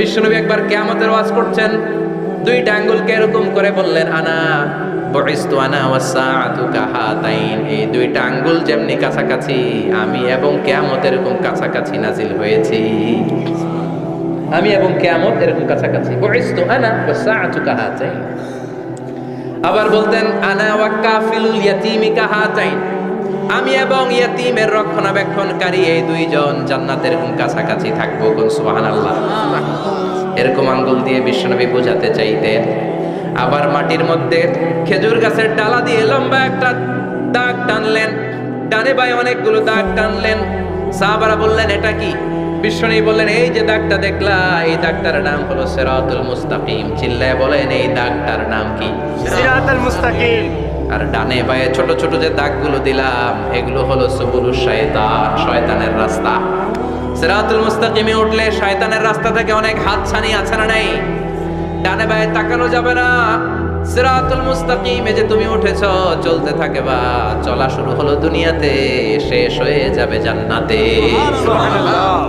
বিশ্বনবী একবার কেয়ামতের ওয়াজ করছেন, দুইটা আঙ্গুলকে এরকম করে বললেন, আনা এই যেমনি কাছাকাছি, আমি এবং কেয়ামত এরকম কাছাকাছি নাজিল হয়েছি। আমি এবং কেয়ামত এরকম কাছাকাছি। আবার বলতেন, আনা ওয়া কাফিলুল ইয়াতীমি কাহাতাইন আমি এবং ইয়াতিমের রক্ষণাবেক্ষণকারী এই দুইজন জান্নাতের এরকম কাছাকাছি থাকব কোন সুবহানাল্লাহ? এরকম আঙ্গুল দিয়ে বিশ্বনবী বোঝাতে চাইতেন। আবার মাটির মধ্যে খেজুর গাছের ডালা দিয়ে লম্বা একটা দাগ টানলেন। ডানে বায়ে অনেকগুলো দাগ টানলেন। সাহাবারা বললেন এটা কি? বিশ্বনবী বললেন এই যে দাগটা দেখলা এই দাগটার নাম হলো সিরাতুল মুস্তাকিম। চিল্লায় বলেন এই দাগটার নাম কি? সিরাতাল মুস্তাকিম। আর ডানে বায়ে ছোট ছোট যে দাগগুলো দিলাম এগুলো হলো সুবুলু শয়তান শয়তানের রাস্তা। সিরাতুল মুস্তাকিমে উঠলে শয়তানের রাস্তা থেকে অনেক হাত ছানি আছে না নাই? ডানে বায়ে তাকানো যাবে না। সিরাতুল মুস্তাকিমে যে তুমি উঠেছ, চলতে থাকে বা চলা শুরু হলো দুনিয়াতে, শেষ হয়ে যাবে জান্নাতে। সুবহানাল্লাহ।